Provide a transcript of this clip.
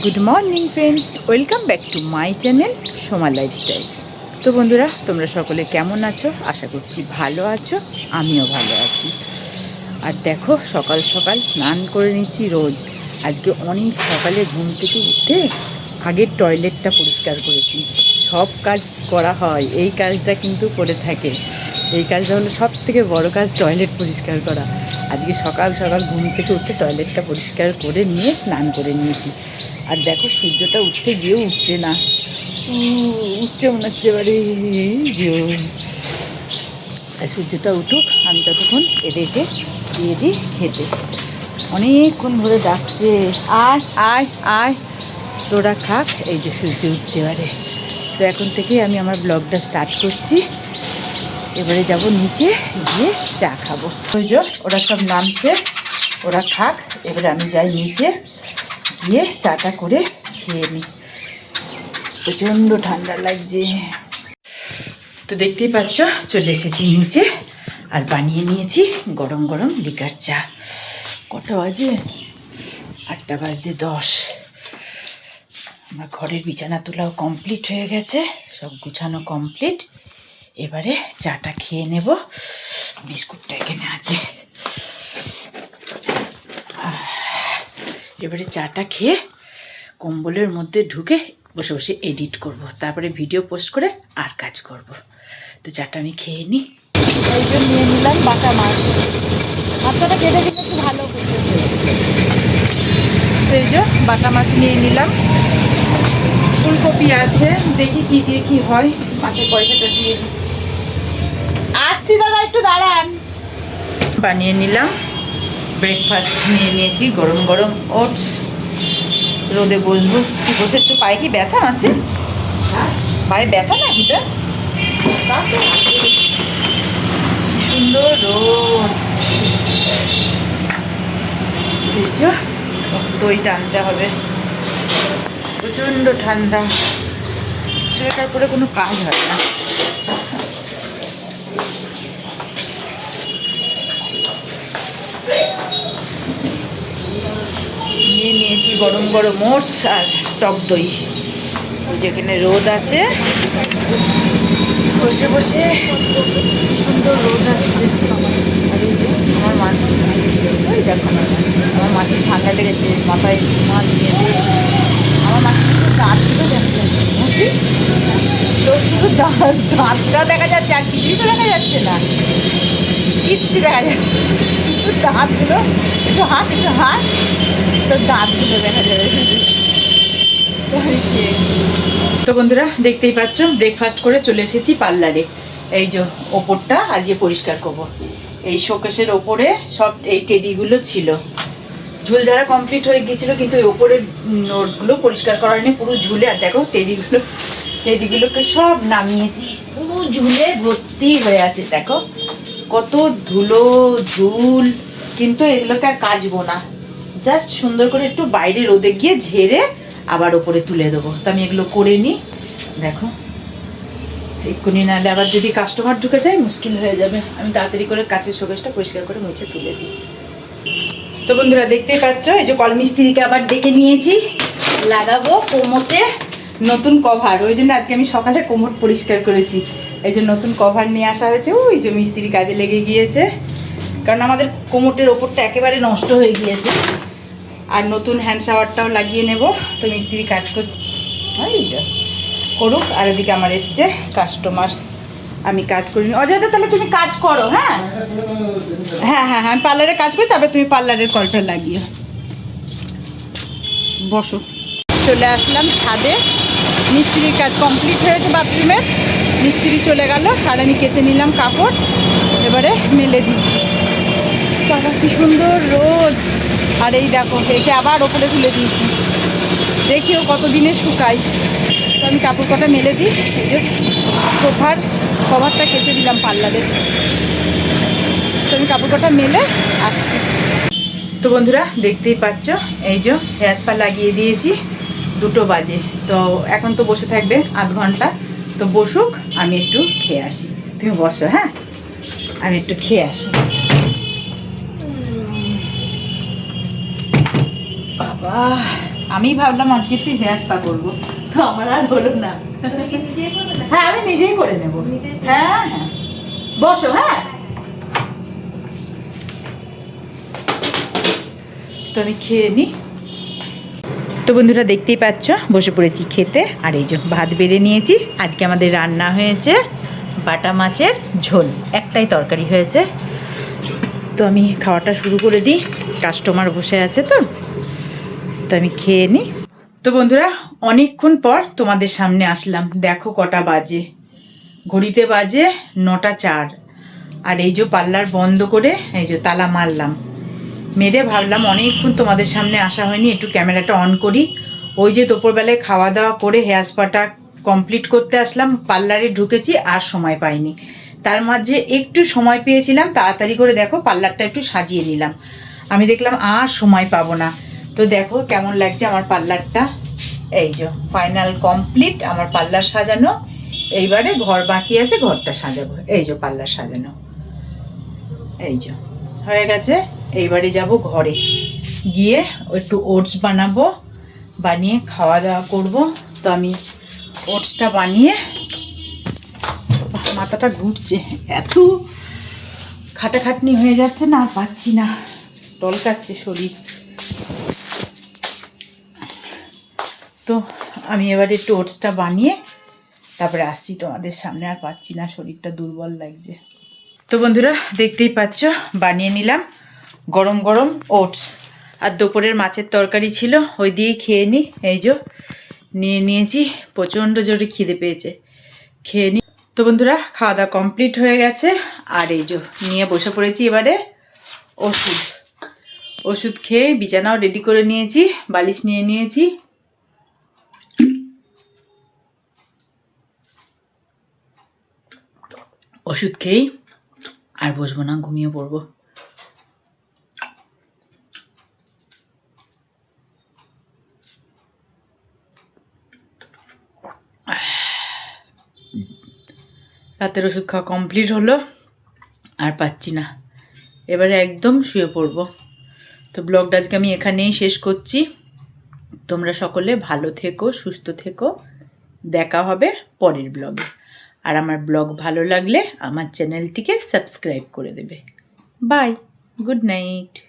Good morning friends welcome back to my channel Soma lifestyle তো বন্ধুরা, তোমরা সকলে কেমন আছো? আশা করছি ভালো আছো, আমিও ভালো আছি। আর দেখো, সকাল সকাল স্নান করে নিচ্ছি রোজ। আজকে অনেক সকালে ঘুম থেকে উঠে আগের টয়লেটটা পরিষ্কার করেছি। সব কাজ করা হয়। এই কাজটা কিন্তু করে থাকে। এই কাজটা হলো সব থেকে বড় কাজ, টয়লেট পরিষ্কার করা। আজকে সকাল সকাল ঘুম থেকে উঠে টয়লেটটা পরিষ্কার করে নিয়ে স্নান করে নিয়েছি। আর দেখো সূর্যটা উঠতে গিয়েও উঠছে না। উঠছে মনে হচ্ছে এবারে সূর্যটা উঠুক, আমি ততক্ষণ এদেরকে দিয়ে দিই খেতে। অনেকক্ষণ ধরে ডাকছে, আয় আয় আয়। তোরা খাক এই যে সূর্য উঠছে এবারে। তো এখন থেকেই আমি আমার ব্লগটা স্টার্ট করছি। এবারে যাব নিচে গিয়ে চা খাব। ওই যে ওরা সব নামছে, ওরা খাক, এবারে আমি যাই নিচে গিয়ে চাটা করে খেয়ে নিই। প্রচণ্ড ঠান্ডা লাগছে। তো দেখতেই পাচ্ছ, চলে এসেছি নিচে আর বানিয়ে নিয়েছি গরম গরম লিকার চা। কটা বাজে? আটটা বাজতে দশ। আমার ঘরের বিছানা তোলাও কমপ্লিট হয়ে গেছে, সব গুছানো কমপ্লিট এবারে চাটা খেয়ে নেব। বিস্কুটটা এখানে আছে। এবারে চাটা খেয়ে কম্বলের মধ্যে ঢুকে বসে বসে এডিট করব। তারপরে ভিডিও পোস্ট করে আর কাজ করব। তো চাটা আমি খেয়ে নিই নিয়ে নিলাম বাটা মাছ। মাছটা কেটে দিলে ভালো এই যে বাটা মাছ নিয়ে নিলাম। ফুলকপি আছে। দেখি কি দিয়ে কি হয়। মাছের পয়সাটা দিয়ে দিই আসছি দাদা, একটু দাঁড়ান। বানিয়ে নিলাম। ব্রেকফাস্ট নিয়ে নিয়েছি, গরম গরম ওটস রোদে বসবো। কি বসে একটু পায়ে কি ব্যথা আছে পায়ে ব্যথা নাকি তো সুন্দর দই টানতে হবে। প্রচণ্ড ঠান্ডা। সোয়েটার পরে কোনো কাজ হয় না। নিয়েছি গরম গরম ওটস আর টক দই। যেখানে রোদ আছে। বসে বসে সুন্দর রোদ আসছে। আমার মাছ দেখো আমার মাছ আমার মাছের ঠান্ডা লেগেছে, মাথায় মাছ নিয়ে আমার মাছের শুধু দাঁতগুলো দেখা যাচ্ছে তো শুধু দাঁত, দাঁতটা দেখা যাচ্ছে আর কিছুই তো দেখা যাচ্ছে না। কিচ্ছু দেখা যাচ্ছে শুধু দাঁতগুলো একটু হাস একটু হাস তো দাঁতগুলো দেখা যাবে। তো বন্ধুরা, দেখতেই পাচ্ছ ব্রেকফাস্ট করে চলে এসেছি পার্লারে। এই যে ওপরটা, আজকে পরিষ্কার করব। এই শোকেশের ওপরে সব এই টেডিগুলো ছিল। ঝুলঝাড়া কমপ্লিট হয়ে গিয়েছিল, কিন্তু ওই ওপরের নোটগুলো পরিষ্কার করার নেই পুরো ঝুলে। আর দেখো টেডিগুলো টেডিগুলোকে সব নামিয়েছি। পুরো ঝুলে ভর্তি হয়ে আছে, দেখো। কত ধুলো ঝুল কিন্তু এগুলোকে আর কাচবো না। জাস্ট সুন্দর করে একটু বাইরে রোদে গিয়ে ঝেড়ে আবার ওপরে তুলে দেবো। তো আমি এগুলো করে নিই। দেখো। এক্ষুনি নাহলে আবার যদি কাস্টমার ঢুকে যায়, মুশকিল হয়ে যাবে। আমি তাড়াতাড়ি করে কাচের শোকেসটা পরিষ্কার করে মুছে তুলে দিই। তো বন্ধুরা, দেখতেই পাচ্ছ, এই যে কলমিস্ত্রিকে আবার ডেকে নিয়েছি। লাগাবো কোমোতে নতুন কভার ওই জন্য আজকে আমি সকালে কোমর পরিষ্কার করেছি। এই যে নতুন কভার নিয়ে আসা হয়েছে, ওই যে মিস্ত্রি কাজে লেগে গিয়েছে। কারণ আমাদের কোমরটের ওপরটা একেবারে নষ্ট হয়ে গিয়েছে। আর নতুন হ্যান্ড শাওয়ারটাও লাগিয়ে নেব। তো মিস্ত্রি কাজ কর এই যে করুক। আর এদিকে আমার এসছে কাস্টমার আমি কাজ করিনি। অজয়দা, তাহলে তুমি কাজ করো হ্যাঁ? হ্যাঁ হ্যাঁ হ্যাঁ পার্লারে কাজ করি তবে তুমি পার্লারের কলটা লাগিও। বসো। চলে আসলাম ছাদে। মিস্ত্রির কাজ কমপ্লিট হয়েছে বাথরুমের মিস্ত্রি চলে গেল, আর আমি কেচে নিলাম কাপড়। এবারে মেলে দিই। বাবা, কি সুন্দর রোদ। আর এই দেখো, একে আবার ওপরে তুলে দিয়েছি। দেখিও কতদিনে শুকাই। তো আমি কাপড় কটা মেলে দিই। এই যে সোফার কভারটা কেচে দিলাম পার্লারের তো আমি কাপড় কটা মেলে আসছি। তো বন্ধুরা, দেখতেই পাচ্ছ, এই যে হেয়ার লাগিয়ে দিয়েছি। দুটো বাজে। তো এখন তো বসে থাকবে আধ ঘণ্টা। তো বসুক, আমি একটু খেয়ে আসি। তুমি বসো হ্যাঁ? আমি একটু খেয়ে আসি। বাবা, আমি ভাবলাম আজকে একটু হেয়ার স্পা করব, তো আমার আর হলো না। হ্যাঁ আমি নিজেই করে নেব। হ্যাঁ হ্যাঁ। বসো হ্যাঁ। তো আমি খেয়ে নিই তো বন্ধুরা দেখতেই পাচ্ছ, বসে পড়েছি খেতে। আর এই যে ভাত বেড়ে নিয়েছি। আজকে আমাদের রান্না হয়েছে বাটা মাছের ঝোল। একটাই তরকারি হয়েছে। তো আমি খাওয়াটা শুরু করে দিই। কাস্টমার বসে আছে তো। তো আমি খেয়ে নিই। তো বন্ধুরা, অনেকক্ষণ পর তোমাদের সামনে আসলাম। দেখো কটা বাজে। ঘড়িতে বাজে নটা চার। আর এই যে পার্লার বন্ধ করে এই যে তালা মারলাম। মেরে ভাবলাম অনেকক্ষণ তোমাদের সামনে আসা হয়নি, একটু ক্যামেরাটা অন করি। ওই যে দুপুরবেলায় খাওয়া দাওয়া করে হেয়ার স্পাটা কমপ্লিট করতে আসলাম, পার্লারে ঢুকেছি, আর সময় পাইনি। তার মাঝে একটু সময় পেয়েছিলাম, তাড়াতাড়ি করে দেখো পার্লারটা একটু সাজিয়ে নিলাম। আমি দেখলাম আর সময় পাবো না। তো দেখো কেমন লাগছে আমার পার্লারটা। এই যে ফাইনাল কমপ্লিট আমার পার্লার সাজানো। এইবারে ঘর বাকি আছে, ঘরটা সাজাবো। এই যে, পার্লার সাজানো। এই যে, হয়ে গেছে। এইবারে যাব ঘরে। গিয়ে একটু ওটস বানাবো, বানিয়ে খাওয়া দাওয়া করব। তো আমি ওটসটা বানিয়ে মাথাটা ঘুরছে। এত খাটাখাটনি হয়ে যাচ্ছে না পাচ্ছি না। টলকাচ্ছে শরীর। তো আমি এবারে একটু ওটসটা বানিয়ে, তারপরে আসছি তোমাদের সামনে। আর পাচ্ছি না, শরীরটা দুর্বল লাগছে। তো বন্ধুরা, দেখতেই পাচ্ছ, বানিয়ে নিলাম। গরম গরম ওটস। আর দুপুরের মাছের তরকারি ছিল, ওই দিয়েই খেয়ে নিই এই যে, নিয়ে নিয়েছি, প্রচণ্ড জোরে খিদে পেয়েছে। খেয়ে নিই তো বন্ধুরা, খাওয়া দাওয়া কমপ্লিট হয়ে গেছে। আর এই যে, নিয়ে বসে পড়েছি এবারে ওষুধ। ওষুধ খেয়ে বিছানাও রেডি করে নিয়েছি, বালিশ নিয়ে নিয়েছি। ওষুধ খেয়েই আর বসবো না, ঘুমিয়ে পড়ব। রাতের ওষুধ খাওয়া কমপ্লিট হলো আর পাচ্ছি না। এবারে একদম শুয়ে পড়ব। তো ব্লগটা আজকে আমি এখানেই শেষ করছি। তোমরা সকলে ভালো থেকো, সুস্থ থেকো। দেখা হবে পরের ব্লগে। আর আমার ব্লগ ভালো লাগলে আমার চ্যানেলটিকে সাবস্ক্রাইব করে দেবে। Bye, good night.